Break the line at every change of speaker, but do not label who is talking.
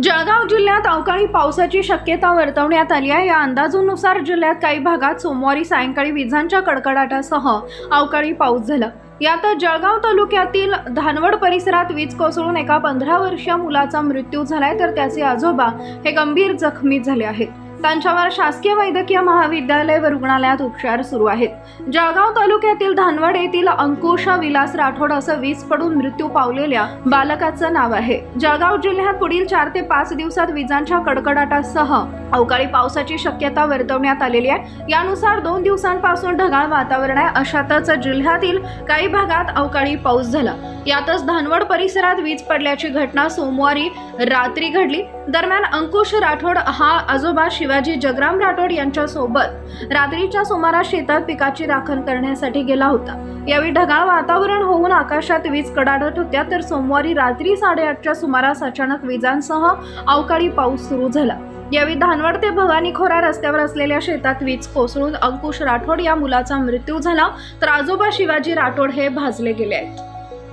जळगाव जिल्ह्यात अवकाळी पावसाची शक्यता वर्तवण्यात आली आहे. या अंदाजानुसार जिल्ह्यात काही भागात सोमवारी सायंकाळी विजांच्या कडकडाटासह अवकाळी पाऊस झाला. यात जळगाव तालुक्यातील धानवड परिसरात वीज कोसळून एका पंधरा वर्षीय मुलाचा मृत्यू झालाय तर त्याचे आजोबा हे गंभीर जखमी झाले आहेत. त्यांच्यावर शासकीय वैद्यकीय महाविद्यालय व रुग्णालयात उपचार सुरू आहेत. जळगाव तालुक्यातील धानवड येथील अंकुश विलास राठोड असं वीज पडून मृत्यू पावलेल्या बालकाचं नाव आहे. जळगाव जिल्ह्यात पुढील चार ते पाच दिवसात विजांच्या कडकडाटासह अवकाळी पावसाची शक्यता वर्तवण्यात आलेली आहे. यानुसार दोन दिवसांपासून ढगाळ वातावरण आहे. अशातच जिल्ह्यातील काही भागात अवकाळी पाऊस झाला. यातच धानवड परिसरात वीज पडल्याची घटना सोमवारी रात्री घडली. दरम्यान अंकुश राठोड हा आजोबा शिवाजी जगराम राठोड यांच्यासोबत रात्रीच्या सुमारास शेतात पिकाची राखण करण्यासाठी गेला होता. यावेळी ढगाळ वातावरण होऊन आकाशात वीज कडाडत होत्या तर सोमवारी रात्री साडेआठच्या सुमारास अचानक विजांसह अवकाळी पाऊस सुरू झाला. यावेळी धानवड ते भवानी खोरा रस्त्यावर असलेल्या शेतात वीज कोसळून अंकुश राठोड या मुलाचा मृत्यू झाला तर आजोबा शिवाजी राठोड हे भाजले गेले आहेत.